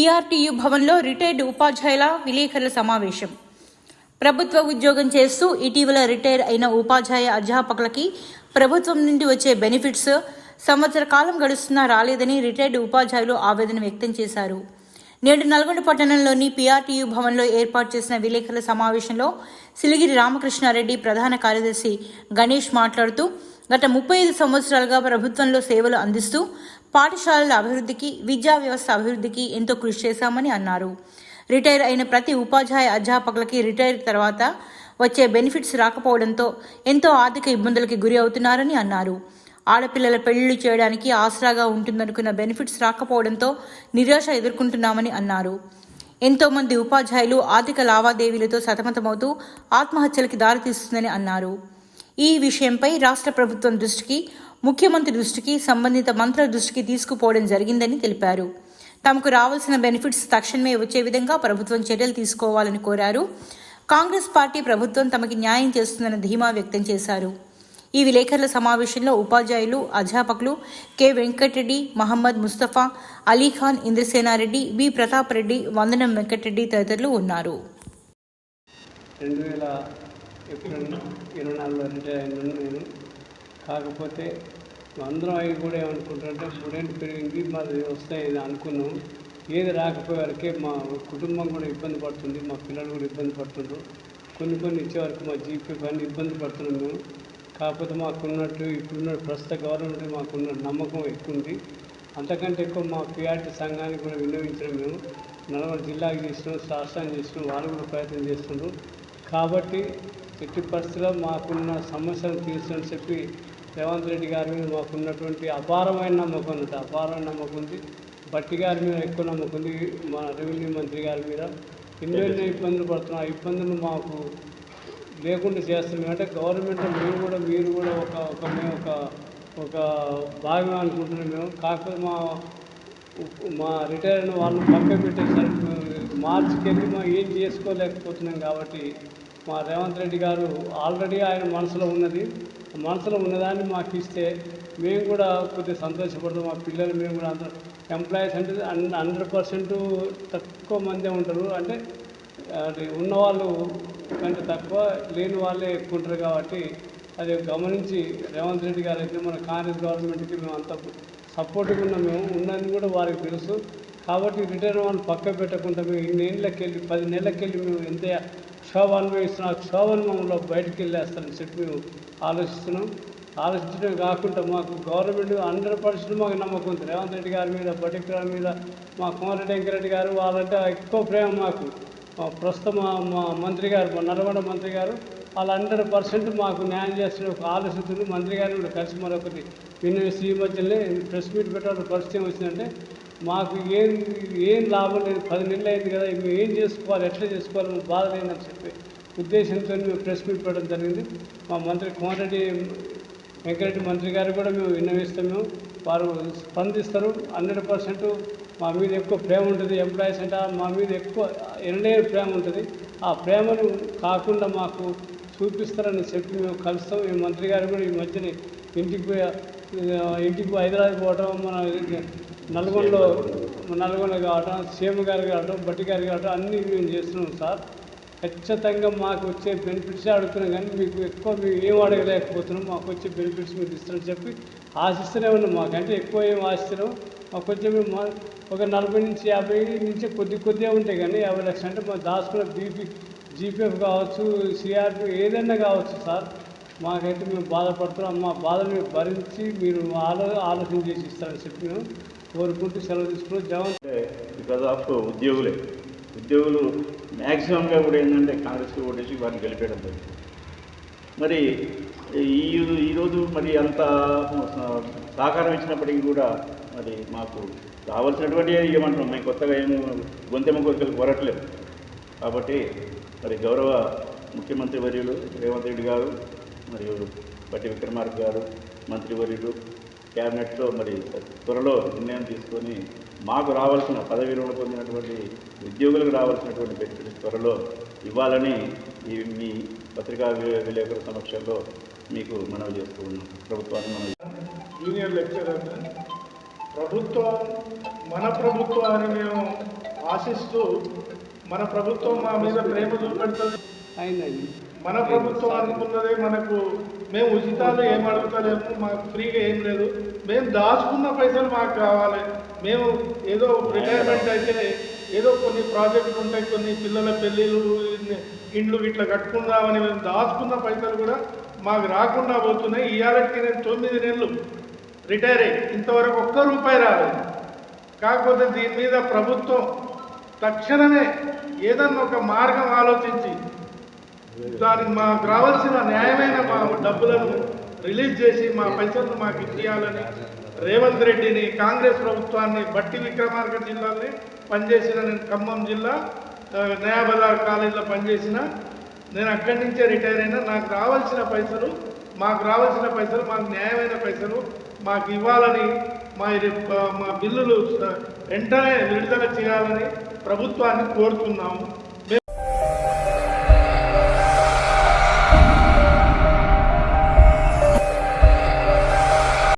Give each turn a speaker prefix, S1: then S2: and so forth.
S1: PRTU భవన్లో retired ఉపాధ్యాయుల విలేకరుల సమావేశం. ప్రభుత్వ ఉద్యోగం చేస్తూ ఇటీవల రిటైర్ అయిన ఉపాధ్యాయ అధ్యాపకులకి ప్రభుత్వం నుండి వచ్చే బెనిఫిట్స్ సంవత్సర కాలం గడుస్తున్నా రాలేదని రిటైర్డ్ ఉపాధ్యాయులు ఆవేదన వ్యక్తం చేశారు. నేడు నల్గొండ పట్టణంలోని పీఆర్టీయూ భవన్లో ఏర్పాటు చేసిన విలేకరుల సమావేశంలో సిలిగిరి రామకృష్ణారెడ్డి ప్రధాన కార్యదర్శి గణేష్ మాట్లాడుతూ గత ముప్పై ఐదు సంవత్సరాలుగా ప్రభుత్వంలో సేవలు అందిస్తూ పాఠశాలల అభివృద్ధికి విద్యా వ్యవస్థ అభివృద్ధికి ఎంతో కృషి చేశామని అన్నారు. రిటైర్ అయిన ప్రతి ఉపాధ్యాయ అధ్యాపకులకి రిటైర్ తర్వాత వచ్చే బెనిఫిట్స్ రాకపోవడంతో ఎంతో ఆర్థిక ఇబ్బందులకి గురి అవుతున్నారని అన్నారు. ఆడపిల్లల పెళ్ళిళ్ళు చేయడానికి ఆసరాగా ఉంటుందనుకున్న బెనిఫిట్స్ రాకపోవడంతో నిరాశ ఎదుర్కొంటున్నామని అన్నారు. ఎంతోమంది ఉపాధ్యాయులు ఆర్థిక లావాదేవీలతో సతమతమవుతూ ఆత్మహత్యలకి దారితీస్తుందని అన్నారు. ఈ విషయంపై రాష్ట్ర ప్రభుత్వం దృష్టికి ముఖ్యమంత్రి దృష్టికి సంబంధిత మంత్రుల దృష్టికి తీసుకుపోవడం జరిగిందని తెలిపారు. తమకు రావాల్సిన బెనిఫిట్స్ తక్షణమే వచ్చే విధంగా ప్రభుత్వం చర్యలు తీసుకోవాలని కోరారు. కాంగ్రెస్ పార్టీ ప్రభుత్వం తమకి న్యాయం చేస్తుందన్న ధీమా వ్యక్తం చేశారు. ఈ విలేకరుల సమావేశంలో ఉపాధ్యాయులు అధ్యాపకులు కె. వెంకటరెడ్డి మహమ్మద్ ముస్తఫా అలీఖాన్ ఇంద్రసేనారెడ్డి బి. ప్రతాప్ రెడ్డి వందనం వెంకటరెడ్డి తదితరులు ఉన్నారు.
S2: రెండు వేల ఏప్రిల్ ఇరవై నాలుగులో రిటైర్ అయినాను నేను. కాకపోతే అందరం అవి కూడా ఏమనుకుంటారంటే స్టూడెంట్ పెరిగింది మాది వస్తాయి అనుకున్నాం. ఏది రాకపోయేవరకే మా కుటుంబం కూడా ఇబ్బంది పడుతుంది మా పిల్లలు కూడా ఇబ్బంది పడుతుండ్రు. కొన్ని కొన్ని ఇచ్చేవరకు మా జీపీ కానీ ఇబ్బంది పడుతున్నాం మేము. కాకపోతే మాకున్నట్టు ఇప్పుడున్న ప్రస్తుత గవర్నమెంట్ మాకున్న నమ్మకం ఎక్కువ ఉంది. అంతకంటే ఎక్కువ మా పిఆర్టీ సంఘానికి కూడా వినియోగించడం మేము. నల్గొండ జిల్లాకి చేసినాం రాష్ట్రానికి చేసినాం వాళ్ళు కూడా ప్రయత్నం చేస్తున్నారు కాబట్టి ఎట్టి పరిస్థితుల్లో మాకున్న సమస్యలు తీర్చని చెప్పి రేవంత్ రెడ్డి గారి మీద మాకున్నటువంటి అపారమైన నమ్మకం ఉంది. అపారమైన నమ్మకం ఉంది. బట్టి గారి మీద ఎక్కువ నమ్మకం ఉంది. మా రెవెన్యూ మంత్రి గారి మీద ఎన్నో ఎన్నో ఇబ్బందులు పడుతున్నాం ఆ ఇబ్బందులు మాకు లేకుండా చేస్తున్నాం. అంటే గవర్నమెంట్ మేము కూడా మీరు కూడా ఒక ఒక మేము ఒక ఒక భాగం అనుకుంటున్నాం మేము. కాకపోతే మా మా రిటైర్ అయిన వాళ్ళని పక్క పెట్టేసరికి మార్చికి వెళ్ళి మా ఏం చేసుకోలేకపోతున్నాం కాబట్టి మా రేవంత్ రెడ్డి గారు ఆల్రెడీ ఆయన మనసులో ఉన్నది. మనసులో ఉన్నదాన్ని మాకు ఇస్తే మేము కూడా కొద్దిగా సంతోషపడతాం. మా పిల్లలు మేము కూడా అందరూ ఎంప్లాయీస్ అంటే హండ్రెడ్ పర్సెంట్ తక్కువ మందే ఉంటారు. అంటే అది ఉన్నవాళ్ళు కంటే తక్కువ లేని వాళ్ళే ఎక్కువ ఉంటారు కాబట్టి అది గమనించి రేవంత్ రెడ్డి గారు అయితే మన కాంగ్రెస్ గవర్నమెంట్కి మేము అంత సపోర్ట్గా ఉన్నాం. మేము ఉన్నది కూడా వారికి తెలుసు. కాబట్టి రిటర్న్ వాళ్ళు పక్క పెట్టకుండా మేము ఇన్ని ఏళ్ళకి వెళ్ళి పది నెలలకి వెళ్ళి మేము ఎంత క్షోభ అనుభవిస్తున్న ఆ క్షోభను మమ్మల్ని వెళ్ళేస్తారని చెప్పి మేము ఆలోచిస్తున్నాం. ఆలోచించడం కాకుండా మాకు గవర్నమెంట్ హండ్రెడ్ పర్సెంట్ మాకు నమ్మకం ఉంది. రేవంత్ రెడ్డి గారి మీద బట్టి మీద మా కోమరెడ్డి వెంకరెడ్డి గారు వాళ్ళంటే ఎక్కువ ప్రేమ మాకు. మా ప్రస్తుతం మా మంత్రి గారు మా నల్గొండ మంత్రి గారు వాళ్ళు హండ్రెడ్ పర్సెంట్ మాకు న్యాయం చేస్తున్న ఒక ఆలోచిస్తుంది మంత్రి గారిని కూడా కలిసి మరొకటి వినియోగిస్తూ ఈ మధ్యలో ప్రెస్ మీట్ పెట్టాల్సిన పరిస్థితి వచ్చిందంటే మాకు ఏం ఏం లాభం లేదు పది నెలలు అయింది కదా మేము ఏం చేసుకోవాలి ఎట్లా చేసుకోవాలి మాకు బాధ లేదని చెప్పి ఉద్దేశంతో మేము ప్రెస్ మీట్ పెట్టడం జరిగింది. మా మంత్రి కోమరెడ్డి వెంకరెడ్డి మంత్రి గారు కూడా మేము విన్నవిస్తాము వారు స్పందిస్తారు. హండ్రెడ్ పర్సెంట్ మా మీద ఎక్కువ ప్రేమ ఉంటుంది ఎంప్లాయీస్ అంటే మా మీద ఎక్కువ ఎనలేని ప్రేమ ఉంటుంది. ఆ ప్రేమను కాకుండా మాకు చూపిస్తారని చెప్పి మేము కలుస్తాం. ఈ మంత్రి గారు కూడా ఈ మధ్యనే ఇంటికి పోయి ఇంటికి పోయి హైదరాబాద్ పోవటం మన నల్గొండలో నల్గొండ కావటం సీఎం గారు కావటం బట్టి గారు కావటం అన్నీ మేము చేస్తున్నాం సార్. ఖచ్చితంగా మాకు వచ్చే బెనిఫిట్స్ అడుగుతున్నాం కానీ మీకు ఎక్కువ మేము ఏం అడగలేకపోతున్నాం. మాకు వచ్చే బెనిఫిట్స్ మీరు ఇస్తారని చెప్పి ఆశిస్తూనే ఉన్నాం. మాకంటే ఎక్కువ ఏం ఆశిస్తున్నాం. మాకు కొంచెం మేము మా- ఒక నలభై నుంచి యాభై నుంచి కొద్ది కొద్దిగా ఉంటాయి కానీ యాభై లక్షలు అంటే మా దాచుకున్న బీపీ జీపీఎఫ్ కావచ్చు సిఆర్పి ఏదైనా కావచ్చు సార్. మాకైతే మేము బాధపడుతున్నాం. మా బాధని భరించి మీరు ఆలో ఆలోచన చేసి ఇస్తారని చెప్పి మేము కోరుకుంటూ సెలవు తీసుకుని జగన్
S3: బికాజ్ ఆఫ్ ఉద్యోగులే. ఉద్యోగులు మ్యాక్సిమంగా కూడా ఏంటంటే కాంగ్రెస్కి ఓటేసి వారిని గెలిపేయడం జరిగింది. మరి ఈ ఈరోజు మరి అంత సహకారం ఇచ్చినప్పటికీ కూడా మరి మాకు రావాల్సినటువంటి ఏమంటున్నాం మేము కొత్తగా ఏమి గొంతెమ్మ కోరికలు కోరట్లేదు. కాబట్టి మరి గౌరవ ముఖ్యమంత్రి వర్యులు రేవంత్ రెడ్డి గారు మరియు బట్టి విక్రమార్క గారు మంత్రివర్యులు క్యాబినెట్లో మరి త్వరలో నిర్ణయం తీసుకొని మాకు రావాల్సిన పదవి విరమణ పొందినటువంటి ఉద్యోగులకు రావాల్సినటువంటి బెనిఫిట్స్ త్వరలో ఇవ్వాలని ఈ మీ పత్రికా విలేకరుల సమక్షంలో మీకు మనవి చేస్తూ ఉన్నాం. ప్రభుత్వాన్ని మనవి
S4: జూనియర్ లెక్చరర్ ప్రభుత్వం మన ప్రభుత్వాన్ని మేము ఆశిస్తూ మన ప్రభుత్వం మా మీద ప్రేమ చూపెడుతుంది.
S2: అయిందండి
S4: మన ప్రభుత్వం అనుకున్నదే మనకు. మేము ఉచితాలు ఏం అడుగుతలేము మాకు ఫ్రీగా ఏం లేదు. మేము దాచుకున్న పైసలు మాకు కావాలి. మేము ఏదో రిటైర్మెంట్ అయితే ఏదో కొన్ని ప్రాజెక్టులు ఉంటాయి కొన్ని పిల్లల పెళ్ళిళ్ళు ఇండ్లు ఇట్లా కట్టుకుందామని మేము దాచుకున్న పైసలు కూడా మాకు రాకుండా పోతున్నాయి. ఇవాళకి నేను తొమ్మిది నెలలు రిటైర్ అయ్యి ఇంతవరకు ఒక్క రూపాయి రాలేదు. కాకపోతే దీని మీద ప్రభుత్వం తక్షణమే ఏదన్నా ఒక మార్గం ఆలోచించి దానికి మాకు రావాల్సిన న్యాయమైన మా డబ్బులను రిలీజ్ చేసి మా పైసలను మాకు ఇచ్చేయాలని రేవంత్ రెడ్డిని కాంగ్రెస్ ప్రభుత్వాన్ని బట్టి విక్రమార్క జిల్లాని పనిచేసిన నేను ఖమ్మం జిల్లా ఆ, కాలేజీలో పనిచేసిన నేను అక్కడి నుంచే రిటైర్ అయినా నాకు రావాల్సిన పైసలు మాకు రావాల్సిన పైసలు మాకు న్యాయమైన పైసలు మాకు ఇవ్వాలని మా ఇది- మా బిల్లులు వెంటనే విడుదల చేయాలని ప్రభుత్వాన్ని కోరుతున్నాము.